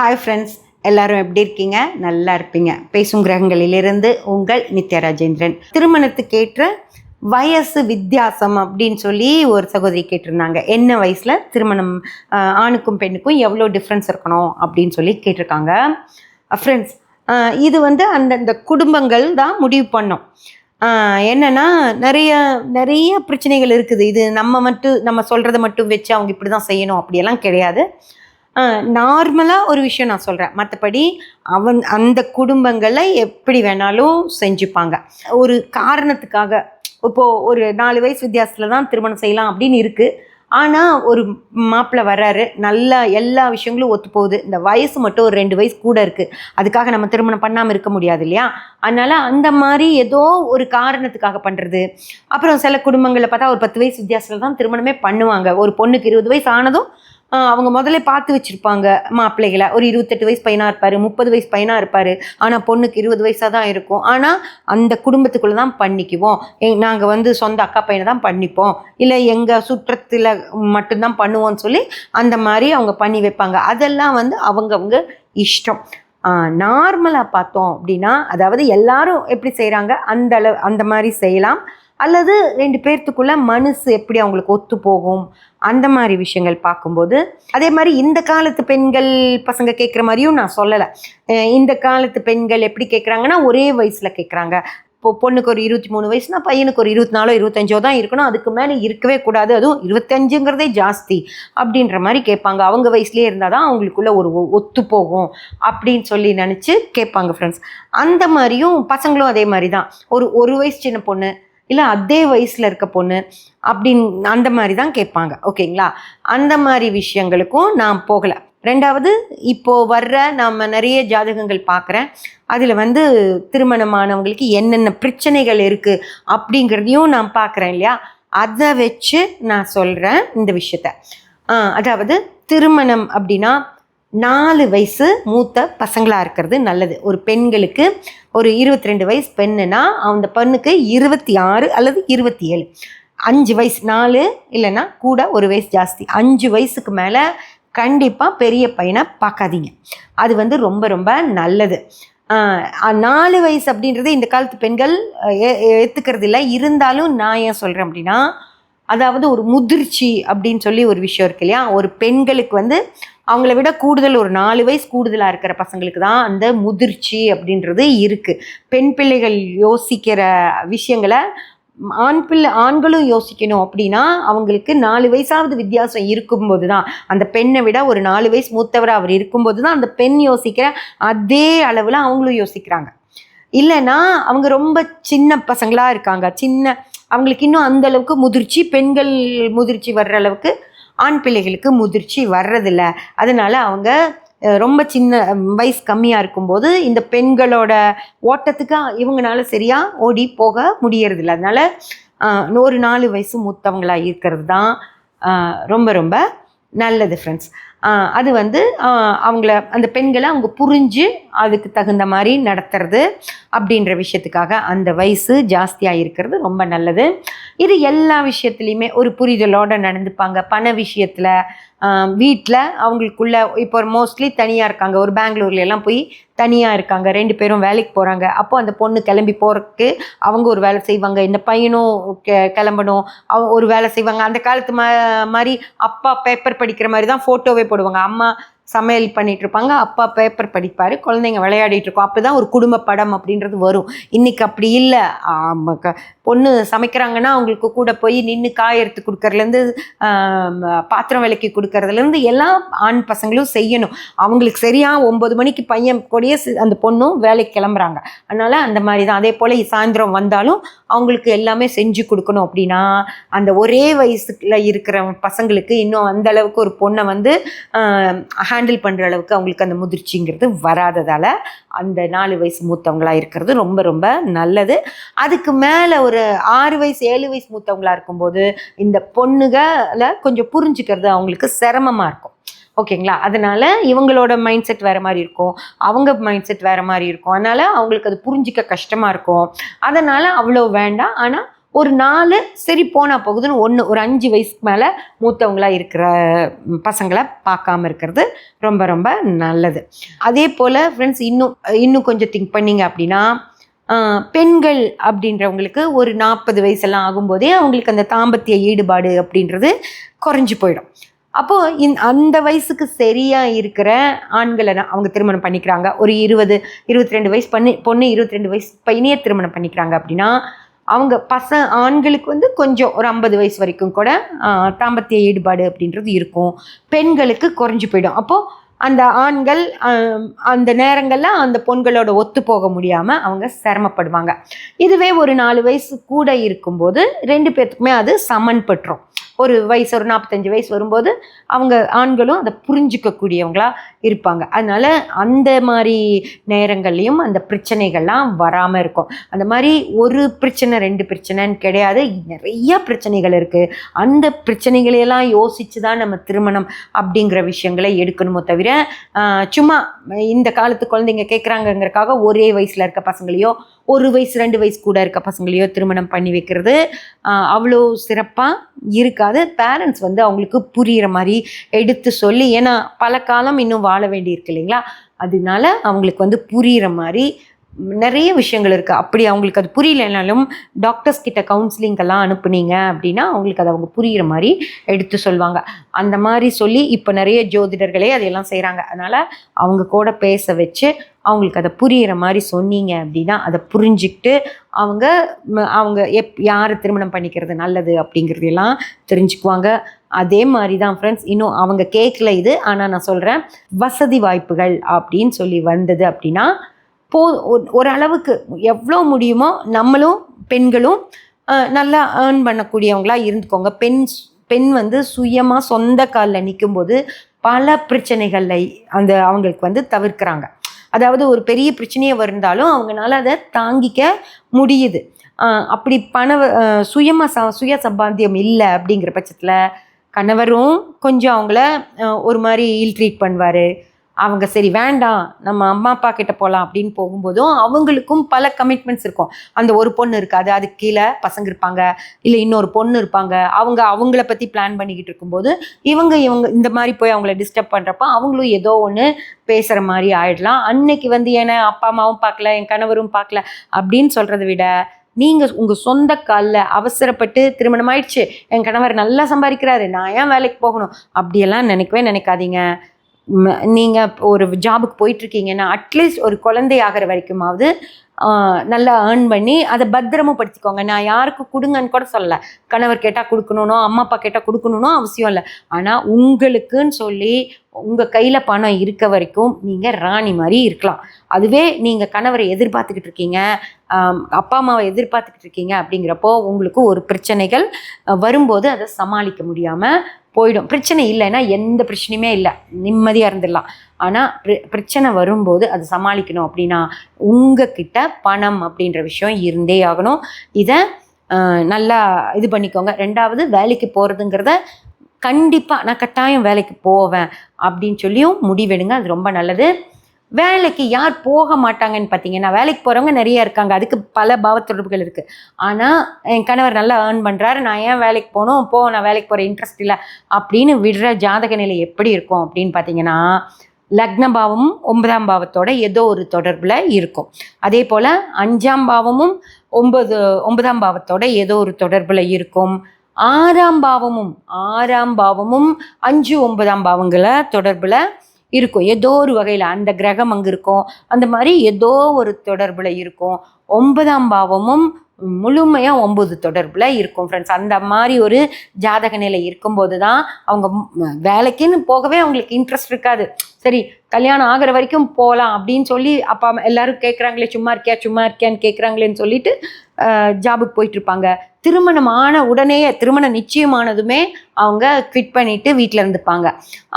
Hi friends எல்லாரும் எப்படி இருக்கீங்க? நல்லா இருப்பீங்க. பேசும் கிரகங்களிலிருந்து உங்கள் நித்யா ராஜேந்திரன். திருமணத்துக்கேற்ற வயசு வித்தியாசம் அப்படின்னு சொல்லி ஒரு சகோதரி கேட்டிருந்தாங்க. என்ன வயசில்? திருமணம் ஆணுக்கும் பெண்ணுக்கும் எவ்வளோ டிஃப்ரென்ஸ் இருக்கணும் அப்படின்னு சொல்லி கேட்டிருக்காங்க. ஃப்ரெண்ட்ஸ் இது வந்து அந்தந்த குடும்பங்கள் தான் முடிவு பண்ணோம். என்னென்னா என்னன்னா நிறைய நிறைய பிரச்சனைகள் இருக்குது. இது நம்ம மட்டும் நம்ம சொல்கிறத மட்டும் வச்சு அவங்க இப்படி தான் செய்யணும் அப்படியெல்லாம் கிடையாது. நார்மலாக ஒரு விஷயம் நான் சொல்கிறேன் மற்றபடி அவன் அந்த குடும்பங்களை எப்படி வேணாலும் செஞ்சுப்பாங்க. ஒரு காரணத்துக்காக இப்போது ஒரு நாலு வயசு வித்தியாசத்தில் தான் திருமணம் செய்யலாம் அப்படின்னு இருக்குது ஆனால் ஒரு மாப்பிள்ளை வர்றாரு நல்லா எல்லா விஷயங்களும் ஒத்து போகுது. இந்த வயசு மட்டும் ஒரு ரெண்டு வயசு கூட இருக்குது அதுக்காக நம்ம திருமணம் பண்ணாமல் இருக்க முடியாது இல்லையா? அதனால் அந்த மாதிரி ஏதோ ஒரு காரணத்துக்காக பண்ணுறது அப்புறம் சில குடும்பங்களில் பார்த்தா ஒரு பத்து வயசு வித்தியாசத்தில் தான் திருமணமே பண்ணுவாங்க. ஒரு பொண்ணுக்கு இருபது வயசு ஆனதும் அவங்க முதல்ல பார்த்து வச்சுருப்பாங்க மாப்பிள்ளைகளை. ஒரு இருபத்தெட்டு வயசு பையனாக இருப்பார் முப்பது வயசு பையனாக இருப்பார். ஆனால் பொண்ணுக்கு இருபது வயசாக தான் இருக்கும். ஆனால் அந்த குடும்பத்துக்குள்ளே தான் பண்ணிக்குவோம். நாங்கள் வந்து சொந்த அக்கா பையனை தான் பண்ணிப்போம். இல்லை எங்கள் சுற்றத்தில் மட்டும்தான் பண்ணுவோம்னு சொல்லி அந்த மாதிரி அவங்க பண்ணி வைப்பாங்க. அதெல்லாம் வந்து அவங்கவுங்க இஷ்டம். நார்மலாக பார்த்தோம் அப்படின்னா அதாவது எல்லாரும் எப்படி செய்கிறாங்க அந்த அளவு அந்த மாதிரி செய்யலாம். அல்லது ரெண்டு பேர்த்துக்குள்ள மனசு எப்படி அவங்களுக்கு ஒத்து போகும்? அந்த மாதிரி விஷயங்கள் பார்க்கும்போது அதே மாதிரி இந்த காலத்து பெண்கள் பசங்க கேட்குற மாதிரியும் நான் சொல்லலை. இந்த காலத்து பெண்கள் எப்படி கேட்குறாங்கன்னா ஒரே வயசில் கேட்குறாங்க இப்போ பொண்ணுக்கு ஒரு இருபத்தி மூணு வயசுனா பையனுக்கு ஒரு இருபத்தி நாலோ இருபத்தஞ்சோ தான் இருக்கணும். அதுக்கு மேலே இருக்கவே கூடாது. அதுவும் இருபத்தஞ்சுங்கிறதே ஜாஸ்தி அப்படின்ற மாதிரி கேட்பாங்க. அவங்க வயசுலேயே இருந்தால் தான் அவங்களுக்குள்ள ஒரு ஒ- ஒத்து போகும் அப்படின்னு சொல்லி நினச்சி கேட்பாங்க ஃப்ரெண்ட்ஸ் அந்த மாதிரியும் பசங்களும் அதே மாதிரி தான். ஒரு ஒரு வயசு சின்ன பொண்ணு இல்லை அதே வயசில் இருக்க பொண்ணு அப்படின் அந்த மாதிரி தான் கேட்பாங்க. ஓகேங்களா அந்த மாதிரி விஷயங்களுக்கும் நான் போகலை. ரெண்டாவது இப்போ வர்ற நம்ம நிறைய ஜாதகங்கள் பார்க்குறேன் அதில் வந்து திருமணமானவங்களுக்கு என்னென்ன பிரச்சனைகள் இருக்குது அப்படிங்கிறதையும் நான் பார்க்குறேன் இல்லையா? அதை வச்சு நான் சொல்கிறேன் இந்த விஷயத்த. அதாவது திருமணம் அப்படின்னா நாலு வயசு மூத்த பசங்களாக இருக்கிறது நல்லது. ஒரு பெண்களுக்கு ஒரு இருபத்தி ரெண்டு வயசு பெண்ணுனா அந்த பெண்ணுக்கு இருபத்தி ஆறு அல்லது இருபத்தி ஏழு அஞ்சு வயசு நாலு இல்லைன்னா கூட ஒரு வயசு ஜாஸ்தி. அஞ்சு வயசுக்கு மேலே கண்டிப்பாக பெரிய பையனை பார்க்காதீங்க. அது வந்து ரொம்ப ரொம்ப நல்லது. நாலு வயசு அப்படின்றது இந்த காலத்து பெண்கள் ஏ- ஏத்துக்கிறது இல்லை இருந்தாலும் நான் ஏன் சொல்கிறேன் அப்படின்னா அதாவது ஒரு முதிர்ச்சி அப்படின்னு சொல்லி ஒரு விஷயம் இருக்கு இல்லையா? ஒரு பெண்களுக்கு வந்து அவங்கள விட கூடுதல் ஒரு நாலு வயசு கூடுதலாக இருக்கிற பசங்களுக்கு தான் அந்த முதிர்ச்சி அப்படின்றது இருக்குது பெண் பிள்ளைகள் யோசிக்கிற விஷயங்களை ஆண் பிள்ளை ஆண்களும் யோசிக்கணும் அப்படின்னா அவங்களுக்கு நாலு வயசாவது வித்தியாசம் இருக்கும்போது தான் அந்த பெண்ணை விட ஒரு நாலு வயசு மூத்தவராக அவர் இருக்கும்போது தான் அந்த பெண் யோசிக்கிற அதே அளவில் அவங்களும் யோசிக்கிறாங்க. இல்லைன்னா அவங்க ரொம்ப சின்ன பசங்களாக இருக்காங்க. சின்ன அவங்களுக்கு இன்னும் அந்த அளவுக்கு முதிர்ச்சி பெண்கள் முதிர்ச்சி வர்ற அளவுக்கு ஆண் பிள்ளைகளுக்கு முதிர்ச்சி வர்றதில்ல. அதனால அவங்க ரொம்ப சின்ன வயசு கம்மியாக இருக்கும்போது இந்த பெண்களோட ஓட்டத்துக்கு இவங்களால சரியாக ஓடி போக முடியறதில்ல. அதனால் ஒரு நாலு வயசு மூத்தவங்களாக இருக்கிறது தான் ரொம்ப ரொம்ப நல்லது ஃப்ரெண்ட்ஸ் அது வந்து அவங்கள அந்த பெண்களை அவங்க புரிஞ்சு அதுக்கு தகுந்த மாதிரி நடத்துறது அப்படின்ற விஷயத்துக்காக அந்த வயசு ஜாஸ்தியாக இருக்கிறது ரொம்ப நல்லது. இது எல்லா விஷயத்துலையுமே ஒரு புரிதலோடு நடந்துப்பாங்க. பண விஷயத்தில் வீட்டில் அவங்களுக்குள்ள இப்போ மோஸ்ட்லி தனியாக இருக்காங்க. ஒரு பெங்களூர்ல எல்லாம் போய் தனியாக இருக்காங்க. ரெண்டு பேரும் வேலைக்கு போகிறாங்க அப்போ அந்த பொண்ணு கிளம்பி போகிறதுக்கு அவங்க ஒரு வேலை செய்வாங்க. இந்த பையனும் கெ- கிளம்பணும். அவ ஒரு வேலை செய்வாங்க. அந்த காலத்து மா மாதிரி அப்பா பேப்பர் படிக்கிற மாதிரி தான் ஃபோட்டோவை போடுவாங்க. அம்மா சமையல் பண்ணிட்டு இருப்பாங்க அப்பா பேப்பர் படிப்பார். குழந்தைங்க விளையாடிட்டு இருக்கோம் அப்போ தான் ஒரு குடும்ப படம் அப்படின்றது வரும். இன்னைக்கு அப்படி இல்லை. பொண்ணு சமைக்கிறாங்கன்னா அவங்களுக்கு கூட போய் நின்று காய் எடுத்து கொடுக்கறதுலேருந்து பாத்திரம் விலைக்கு கொடுக்கறதுலேருந்து எல்லா ஆண் பசங்களும் செய்யணும். அவங்களுக்கு சரியாக ஒம்பது மணிக்கு பையன் கூடயே அந்த பொண்ணும் வேலைக்கு கிளம்புறாங்க. அதனால அந்த மாதிரி தான் அதே போல் சாயந்தரம் வந்தாலும் அவங்களுக்கு எல்லாமே செஞ்சு கொடுக்கணும் அப்படின்னா அந்த ஒரே வயசுல இருக்கிற பசங்களுக்கு இன்னும் அந்த அளவுக்கு ஒரு பொண்ணை வந்து ஹேண்டில் பண்ணுற அளவுக்கு அவங்களுக்கு அந்த முதிர்ச்சிங்கிறது வராததால் அந்த நாலு வயசு மூத்தவங்களாக இருக்கிறது ரொம்ப ரொம்ப நல்லது. அதுக்கு மேலே ஒரு ஆறு வயசு ஏழு வயசு மூத்தவங்களா இருக்கும்போது இந்த பொண்ணுகளை கொஞ்சம் புரிஞ்சுக்கிறது அவங்களுக்கு சிரமமாக இருக்கும். ஓகேங்களா? அதனால இவங்களோட மைண்ட் செட் வேற மாதிரி இருக்கும். அவங்க மைண்ட் செட் வேற மாதிரி இருக்கும். அதனால அவங்களுக்கு அது புரிஞ்சிக்க கஷ்டமா இருக்கும். அதனால அவ்வளோ வேண்டாம். ஆனால் ஒரு நாலு சரி போனால் போகுதுன்னு ஒன்று ஒரு அஞ்சு வயசுக்கு மேலே மூத்தவங்களா இருக்கிற பசங்களை பார்க்காம இருக்கிறது ரொம்ப ரொம்ப நல்லது. அதே போல் ஃப்ரெண்ட்ஸ் இன்னும் இன்னும் கொஞ்சம் திங்க் பண்ணீங்க அப்படின்னா பெண்கள் அப்படின்றவங்களுக்கு ஒரு நாற்பது வயசெல்லாம் ஆகும்போதே அவங்களுக்கு அந்த தாம்பத்திய ஈடுபாடு அப்படின்றது குறைஞ்சி போயிடும். அப்போது இந் அந்த வயசுக்கு சரியாக இருக்கிற ஆண்களை அவங்க திருமணம் பண்ணிக்கிறாங்க. ஒரு இருபது இருபத்தி ரெண்டு வயசு பண்ணி பொண்ணு இருபத்தி ரெண்டு வயசு பையனையே திருமணம் பண்ணிக்கிறாங்க அப்படின்னா அவங்க பச ஆண்களுக்கு வந்து கொஞ்சம் ஒரு ஐம்பது வயசு வரைக்கும் கூட தாம்பத்திய ஈடுபாடு அப்படின்றது இருக்கும். பெண்களுக்கு குறைஞ்சி போயிடும். அப்போது அந்த ஆண்கள் அந்த நேரங்களில் அந்த பொண்களோட ஒத்து போக முடியாமல் அவங்க சிரமப்படுவாங்க. இதுவே ஒரு நாலு வயசு கூட இருக்கும்போது ரெண்டு பேர்த்துக்குமே அது சமன் ஒரு வயசு ஒரு நாற்பத்தஞ்சு வயசு வரும்போது அவங்க ஆண்களும் அதை புரிஞ்சிக்கக்கூடியவங்களா இருப்பாங்க. அதனால் அந்த மாதிரி நேரங்கள்லையும் அந்த பிரச்சனைகள்லாம் வராமல் இருக்கும். அந்த மாதிரி ஒரு பிரச்சனை ரெண்டு பிரச்சனைன்னு கிடையாது. நிறைய பிரச்சனைகள் இருக்குது அந்த பிரச்சனைகளையெல்லாம் யோசித்து தான் நம்ம திருமணம் அப்படிங்கிற விஷயங்களை எடுக்கணுமோ தவிர சும்மா இந்த காலத்து குழந்தைங்க கேட்குறாங்கங்கிறக்காக ஒரே வயசில் இருக்க பசங்களையோ ஒரு வயசு ரெண்டு வயசு கூட இருக்க பசங்களையோ திருமணம் பண்ணி வைக்கிறது அவ்வளோ சிறப்பாக இருக்கா அது பேரண்ட்ஸ் வந்து அவங்களுக்கு புரிகிற மாதிரி எடுத்து சொல்லி ஏன்னா பல காலம் இன்னும் வாழ வேண்டியிருக்கு இல்லைங்களா? அதனால அவங்களுக்கு வந்து புரிகிற மாதிரி நிறைய விஷயங்கள் இருக்குது அப்படி அவங்களுக்கு அது புரியலைனாலும் டாக்டர்ஸ் கிட்ட கவுன்சிலிங்கெல்லாம் அனுப்புனீங்க அப்படின்னா அவங்களுக்கு அதை அவங்க புரிகிற மாதிரி எடுத்து சொல்லுவாங்க. அந்த மாதிரி சொல்லி இப்போ நிறைய ஜோதிடர்களே அதையெல்லாம் செய்கிறாங்க அதனால் அவங்க கூட பேச வச்சு அவங்களுக்கு அதை புரிகிற மாதிரி சொன்னீங்க அப்படின்னா அதை புரிஞ்சுக்கிட்டு அவங்க ம- அவங்க எப் யாரை திருமணம் பண்ணிக்கிறது நல்லது அப்படிங்கிறதெல்லாம் தெரிஞ்சுக்குவாங்க. அதே மாதிரி தான் ஃப்ரெண்ட்ஸ் இன்னும் அவங்க கேட்கல இது ஆனால் நான் சொல்கிறேன் வசதி வாய்ப்புகள் அப்படின்னு சொல்லி வந்தது அப்படின்னா போ ஒரு- ஓரளவுக்கு எவ்வளோ முடியுமோ நம்மளும் பெண்களும் நல்லா ஏர்ன் பண்ணக்கூடியவங்களாக இருந்துக்கோங்க. பெண் பெண் வந்து சுயமாக சொந்த காலில் நிற்கும்போது பல பிரச்சனைகளை அந்த அவங்களுக்கு வந்து தவிர்க்கிறாங்க. அதாவது ஒரு பெரிய பிரச்சனையே இருந்தாலும் அவங்களால அதை தாங்கிக்க முடியுது. அப்படி பண சுயமாக ச சுய சம்பாத்தியம் இல்லை அப்படிங்கிற பட்சத்தில் கணவரும் கொஞ்சம் அவங்கள ஒரு மாதிரி இல் ட்ரீட் பண்ணுவார். அவங்க சரி வேண்டாம் நம்ம அம்மா அப்பா கிட்ட போகலாம் அப்படின்னு போகும்போதும் அவங்களுக்கும் பல கமிட்மெண்ட்ஸ் இருக்கும். அந்த ஒரு பொண்ணு இருக்காது அதுக்கு கீழே பசங்க இருப்பாங்க இல்லை இன்னொரு பொண்ணு இருப்பாங்க. அவங்க அவங்கள பற்றி பிளான் பண்ணிக்கிட்டு இருக்கும்போது இவங்க இவங்க இந்த மாதிரி போய் அவங்கள டிஸ்டர்ப் பண்ணுறப்ப அவங்களும் ஏதோ ஒன்று பேசுகிற மாதிரி ஆயிடலாம். அன்னைக்கு வந்து ஏன்னா அப்பா அம்மாவும் பார்க்கல என் கணவரும் பார்க்கல அப்படின்னு சொல்கிறத விட நீங்கள் உங்கள் சொந்த காலில் அவசரப்பட்டு திருமணம் ஆயிடுச்சு என் கணவர் நல்லா சம்பாதிக்கிறாரு நான் ஏன் வேலைக்கு போகணும்? அப்படியெல்லாம் நினைக்கவே நினைக்காதீங்க. நீங்கள் ஒரு ஜாபுக்கு போயிட்டுருக்கீங்கன்னா அட்லீஸ்ட் ஒரு குழந்தை ஆகிற வரைக்குமாவது நல்லா ஏர்ன் பண்ணி அதை பத்திரமும் படுத்திக்கோங்க. நான் யாருக்கு கொடுங்கன்னு கூட சொல்லலை. கணவர் கேட்டால் கொடுக்கணுனோ அம்மா அப்பா கேட்டால் கொடுக்கணுனோ அவசியம் இல்லை. ஆனால் உங்களுக்குன்னு சொல்லி உங்கள் கையில் பணம் இருக்க வரைக்கும் நீங்கள் ராணி மாதிரி இருக்கலாம். அதுவே நீங்கள் கணவரை எதிர்பார்த்துக்கிட்டு இருக்கீங்க. அப்பா அம்மாவை எதிர்பார்த்துக்கிட்டு இருக்கீங்க அப்படிங்கிறப்போ உங்களுக்கு ஒரு பிரச்சனைகள் வரும்போது அதை சமாளிக்க முடியாமல் போயிடும். பிரச்சனை இல்லைன்னா எந்த பிரச்சனையுமே இல்லை. நிம்மதியாக இருந்துடலாம். ஆனால் பிரச்சனை வரும்போது அது சமாளிக்கணும் அப்படின்னா உங்ககிட்ட பணம் அப்படின்ற விஷயம் இருந்தே ஆகணும். இதை நல்லா இது பண்ணிக்கோங்க. ரெண்டாவது வேலைக்கு போகிறதுங்கிறத கண்டிப்பாக நான் கட்டாயம் வேலைக்கு போவேன் அப்படின்னு சொல்லியும் முடிவெடுங்க. அது ரொம்ப நல்லது. வேலைக்கு யார் போக மாட்டாங்கன்னு பார்த்தீங்கன்னா வேலைக்கு போகிறவங்க நிறைய இருக்காங்க. அதுக்கு பல பாவத்தொடர்புகள் இருக்குது ஆனால் என் கணவர் நல்லா ஏர்ன் பண்ணுறாரு நான் ஏன் வேலைக்கு போகணும்? போ நான் வேலைக்கு போகிற இன்ட்ரெஸ்ட் இல்லை. அப்படின்னு விடுற ஜாதக நிலை எப்படி இருக்கும் அப்படின்னு பார்த்தீங்கன்னா லக்ன பாவமும் ஒன்பதாம் பாவத்தோட ஏதோ ஒரு தொடர்பில் இருக்கும். அதே போல் அஞ்சாம் பாவமும் ஒன்பது ஒன்பதாம் பாவத்தோட ஏதோ ஒரு தொடர்பில் இருக்கும். ஆறாம் பாவமும் ஆறாம் பாவமும் அஞ்சு ஒன்பதாம் பாவங்களை தொடர்பில் இருக்கும். ஏதோ ஒரு வகையில் அந்த கிரகம் அங்கே இருக்கும். அந்த மாதிரி ஏதோ ஒரு தொடர்பில் இருக்கும். ஒன்பதாம் பாவமும் முழுமையாக ஒம்பது தொடர்பில் இருக்கும் ஃப்ரெண்ட்ஸ் அந்த மாதிரி ஒரு ஜாதக நிலை இருக்கும்போது தான் அவங்க வேலைக்குன்னு போகவே அவங்களுக்கு இன்ட்ரெஸ்ட் இருக்காது. சரி கல்யாணம் ஆகிற வரைக்கும் போகலாம் அப்படின்னு சொல்லி அப்பா எல்லாரும் கேட்குறாங்களே சும்மா இருக்கியா சும்மா இருக்கியான்னு கேட்குறாங்களேன்னு சொல்லிட்டு ஜாபுக்கு போயிட்டுருப்பாங்க. திருமணமான திருமணம் ஆன உடனே திருமணம் நிச்சயமானதுமே அவங்க குவிட் பண்ணிட்டு வீட்டில் இருந்துப்பாங்க.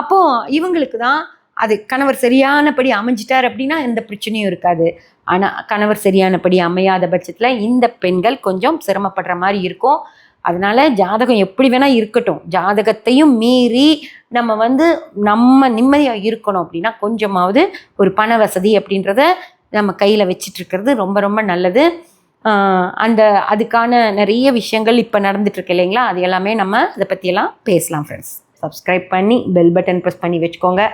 அப்போ இவங்களுக்கு தான் அது கணவர் சரியானபடி அமைஞ்சிட்டார் அப்படின்னா எந்த பிரச்சனையும் இருக்காது. ஆனால் கணவர் சரியானபடி அமையாத பட்சத்தில் இந்த பெண்கள் கொஞ்சம் சிரமப்படுற மாதிரி இருக்கும். அதனால ஜாதகம் எப்படி வேணால் இருக்கட்டும். ஜாதகத்தையும் மீறி நம்ம வந்து நம்ம நிம்மதியாக இருக்கணும் அப்படின்னா கொஞ்சமாவது ஒரு பண வசதி அப்படின்றத நம்ம கையில் வச்சிட்ருக்கிறது ரொம்ப ரொம்ப நல்லது. அந்த அதுக்கான நிறைய விஷயங்கள் இப்போ நடந்துட்டுருக்கு இல்லைங்களா? அது எல்லாமே நம்ம அதை பற்றியெல்லாம் பேசலாம் ஃப்ரெண்ட்ஸ் சப்ஸ்கிரைப் பண்ணி பெல் பட்டன் ப்ரெஸ் பண்ணி வச்சுக்கோங்க.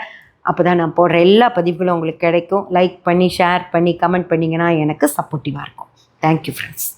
அப்போ தான் நான் போடுற எல்லா பதிவுகளும் உங்களுக்கு கிடைக்கும். லைக் பண்ணி ஷேர் பண்ணி கமெண்ட் பண்ணிங்கன்னா எனக்கு சப்போர்ட்டிவாக இருக்கும். Thank you friends